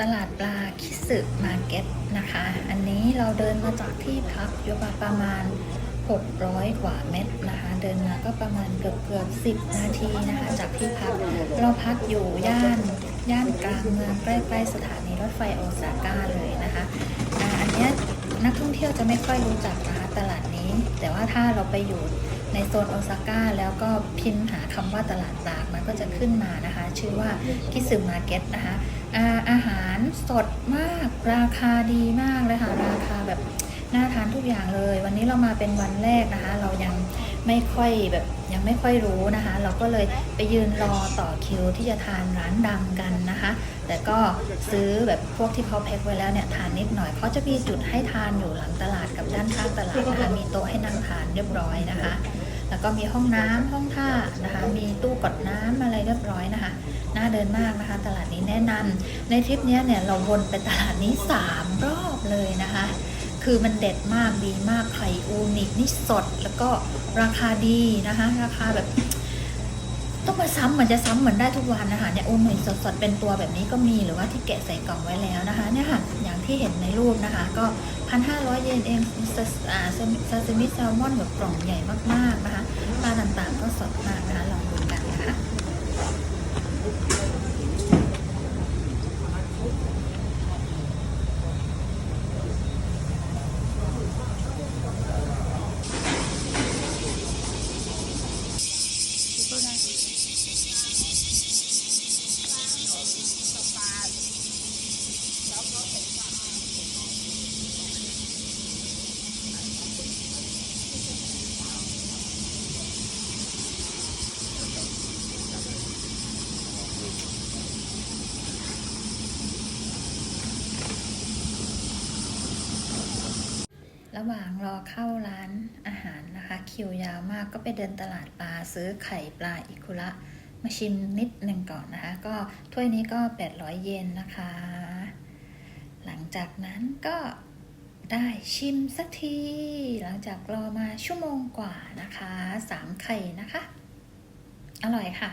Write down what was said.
ตลาดปลาคิสึมาร์เก็ตนะคะ อันนี้เราเดินมาจากที่พักอยู่ประมาณ 600 กว่าเมตรนะคะ เดินมาก็ประมาณเกือบเกือบ10นาทีนะคะ จากที่พักเราพักอยู่ย่านย่านกลางเมืองใกล้ๆสถานีรถไฟโอซาก้าเลยนะคะอันนี้นักท่องเที่ยวจะไม่ค่อยรู้จักนะคะตลาดนี้ แต่ว่าถ้าเราไปอยู่ ในโซนโอซาก้าแล้วก็พิมพ์หาคำว่าตลาดปลามันก็จะขึ้นมานะคะ ชื่อว่าคิสึมาร์เก็ตนะคะอาอาหารสดมากราคาดีมากเลยค่ะ ราคาแบบน่าทานทุกอย่างเลย วันนี้เรามาเป็นวันแรกนะคะ เรายังไม่ค่อยแบบยังไม่ค่อยรู้นะคะ เราก็เลยไปยืนรอต่อคิวที่จะทานร้านดังกันนะคะ แต่ก็ซื้อแบบพวกที่เขาแพ็คไว้แล้วเนี่ยทานนิดหน่อยเขาจะมีจุดให้ทานอยู่หลังตลาดกับด้านข้างตลาดนะคะมีโต๊ะให้นั่งทานเรียบร้อยนะคะ แล้วก็มีห้องน้ำห้องท่านะคะ มีตู้กดน้ำอะไรเรียบร้อยนะคะน่าเดินมากนะคะ ตลาดนี้แนะนำในทริปนี้เนี่ยเราวนไปตลาดนี้ 3 รอบเลยนะคะ คือมันเด็ดมากดีมากไข่อูนินี่สด แล้วก็ราคาดีนะคะ ราคาแบบ ต้องมาซ้ำเหมือนจะซ้ำเหมือนได้ทุกวันนะคะเนี่ยอูนิสดๆเป็นตัวแบบนี้ก็มีหรือว่าที่แกะใส่กล่องไว้แล้วนะคะเนี่ยค่ะอย่างที่เห็นในรูปนะคะ ก็พันห้าร้อยเยนเองซาอ่าซาซิมิแซลมอนแบบกล่องใหญ่มากๆนะคะปลาต่างๆก็สดมากนะคะ ระหว่างรอเข้าร้านอาหารนะคะ คิวยาวมากก็ไปเดินตลาดปลาซื้อไข่ปลาอิคุระมาชิมนิดหนึ่งก่อนนะคะ ก็ถ้วยนี้ก็ 800 เยนนะคะ หลังจากนั้นก็ได้ชิมสักที หลังจากรอมาชั่วโมงกว่านะคะ 3 ไข่นะคะ อร่อยค่ะ